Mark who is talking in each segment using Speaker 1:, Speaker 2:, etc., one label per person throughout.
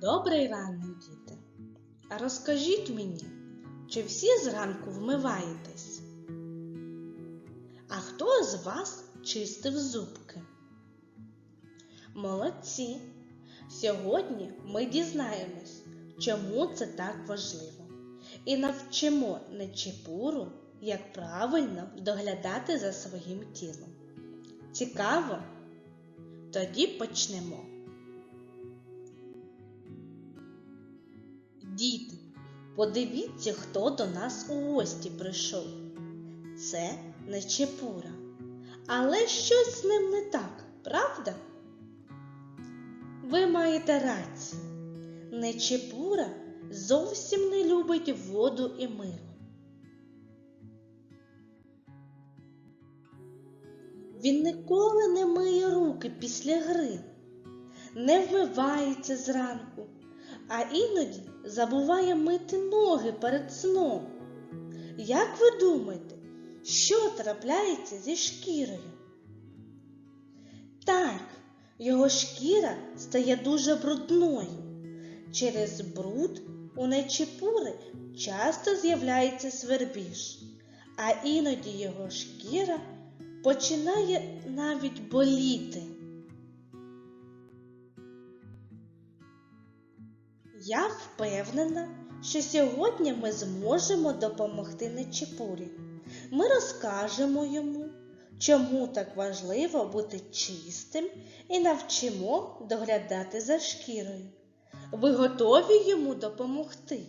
Speaker 1: Добрий ранок, діти. Розкажіть мені, чи всі зранку вмиваєтесь? А хто з вас чистив зубки? Молодці! Сьогодні ми дізнаємось, чому це так важливо, і навчимо нечіпуру, як правильно доглядати за своїм тілом. Цікаво? Тоді почнемо. Діти, подивіться, хто до нас у гості прийшов. Це Нечепура. Але щось з ним не так, правда? Ви маєте рацію. Нечепура зовсім не любить воду і мило. Він ніколи не миє руки після гри, не вмивається зранку, а іноді забуває мити ноги перед сном. Як ви думаєте, що трапляється зі шкірою? Так, його шкіра стає дуже брудною. Через бруд у нечіпури часто з'являється свербіж, а іноді його шкіра починає навіть боліти. Я впевнена, що сьогодні ми зможемо допомогти Нечіпурі. Ми розкажемо йому, чому так важливо бути чистим і навчимо доглядати за шкірою. Ви готові йому допомогти?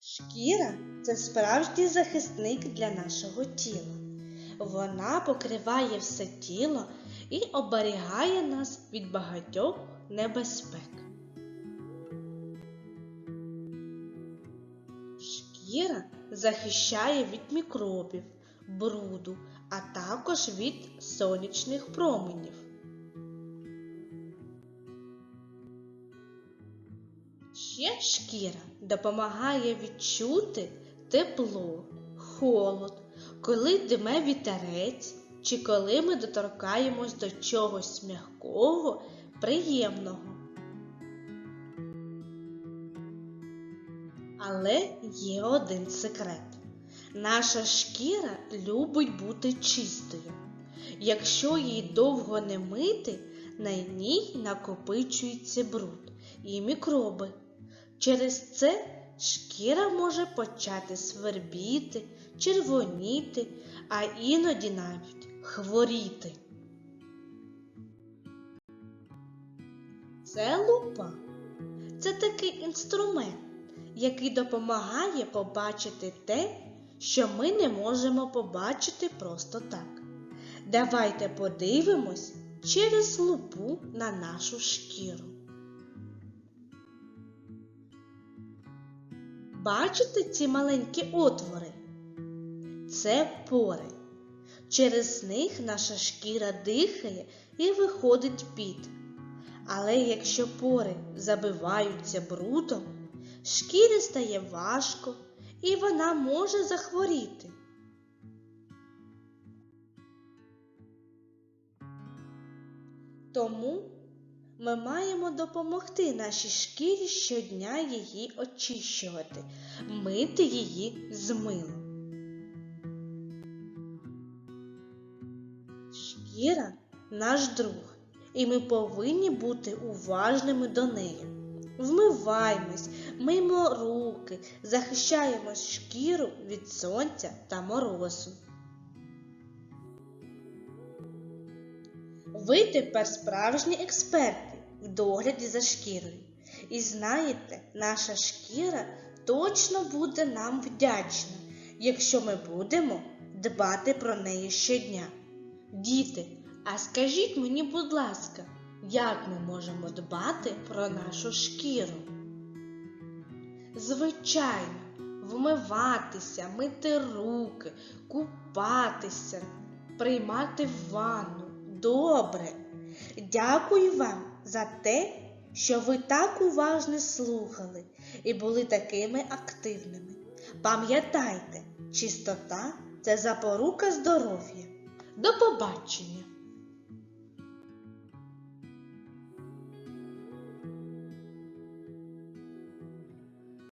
Speaker 1: Шкіра це справжній захисник для нашого тіла. Вона покриває все тіло і оберігає нас від багатьох небезпек. Шкіра захищає від мікробів, бруду, а також від сонячних променів. Ще шкіра допомагає відчути тепло, холод, коли дме вітерець чи коли ми доторкаємось до чогось м'якого, приємного. Але є один секрет. Наша шкіра любить бути чистою. Якщо її довго не мити, на ній накопичується бруд і мікроби. Через це шкіра може почати свербіти, червоніти, а іноді навіть хворіти. Це лупа. Це такий інструмент, який допомагає побачити те, що ми не можемо побачити просто так. Давайте подивимось через лупу на нашу шкіру. Бачите ці маленькі отвори? Це пори. Через них наша шкіра дихає і виходить під. Але якщо пори забиваються брудом, шкірі стає важко і вона може захворіти. Тому ми маємо допомогти нашій шкірі щодня її очищувати, мити її з милом. Шкіра наш друг, і ми повинні бути уважними до неї. Вмиваємось, миємо руки, захищаємо шкіру від сонця та морозу. Ви тепер справжні експерти в догляді за шкірою. І знаєте, наша шкіра точно буде нам вдячна, якщо ми будемо дбати про неї щодня. Діти, а скажіть мені, будь ласка, як ми можемо дбати про нашу шкіру? Звичайно, вмиватися, мити руки, купатися, приймати ванну. Добре. Дякую вам за те, що ви так уважно слухали і були такими активними. Пам'ятайте, чистота це запорука здоров'я. До побачення!